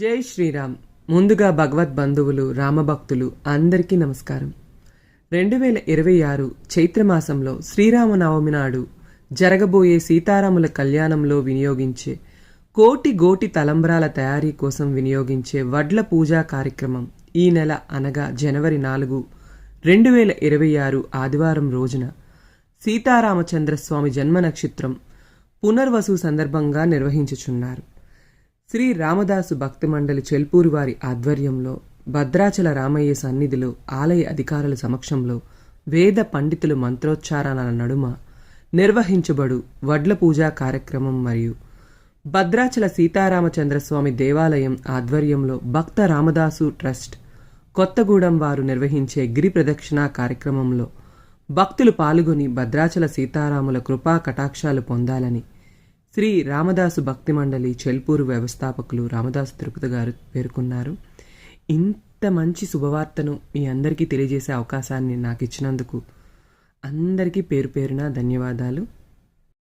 జై శ్రీరామ్. ముందుగా భగవద్ బంధువులు రామభక్తులు అందరికీ నమస్కారం. రెండు వేల ఇరవై ఆరు చైత్రమాసంలో శ్రీరామనవమి నాడు జరగబోయే సీతారాముల కళ్యాణంలో వినియోగించే కోటి గోటి తలంబ్రాల తయారీ కోసం వినియోగించే వడ్ల పూజా కార్యక్రమం ఈ నెల అనగా జనవరి నాలుగు రెండు వేల ఇరవై ఆరు ఆదివారం రోజున సీతారామచంద్రస్వామి జన్మ నక్షత్రం పునర్వసు సందర్భంగా నిర్వహించుచున్నారు. శ్రీ రామదాసు భక్తి మండలి చెల్పూరు వారి ఆధ్వర్యంలో భద్రాచల రామయ్య సన్నిధిలో ఆలయ అధికారుల సమక్షంలో వేద పండితులు మంత్రోచ్చారణల నడుమ నిర్వహించబడు వడ్ల పూజా కార్యక్రమం మరియు భద్రాచల సీతారామచంద్రస్వామి దేవాలయం ఆధ్వర్యంలో భక్త రామదాసు ట్రస్ట్ కొత్తగూడెం వారు నిర్వహించే గిరి ప్రదక్షిణ కార్యక్రమంలో భక్తులు పాల్గొని భద్రాచల సీతారాముల కృపా కటాక్షాలు పొందాలని శ్రీ రామదాసు భక్తి మండలి చెల్పూరు వ్యవస్థాపకులు రామదాసు తిరుపతి గారు పేర్కొన్నారు. ఇంత మంచి శుభవార్తను మీ అందరికీ తెలియజేసే అవకాశాన్ని నాకు ఇచ్చినందుకు అందరికీ పేరు పేరున ధన్యవాదాలు.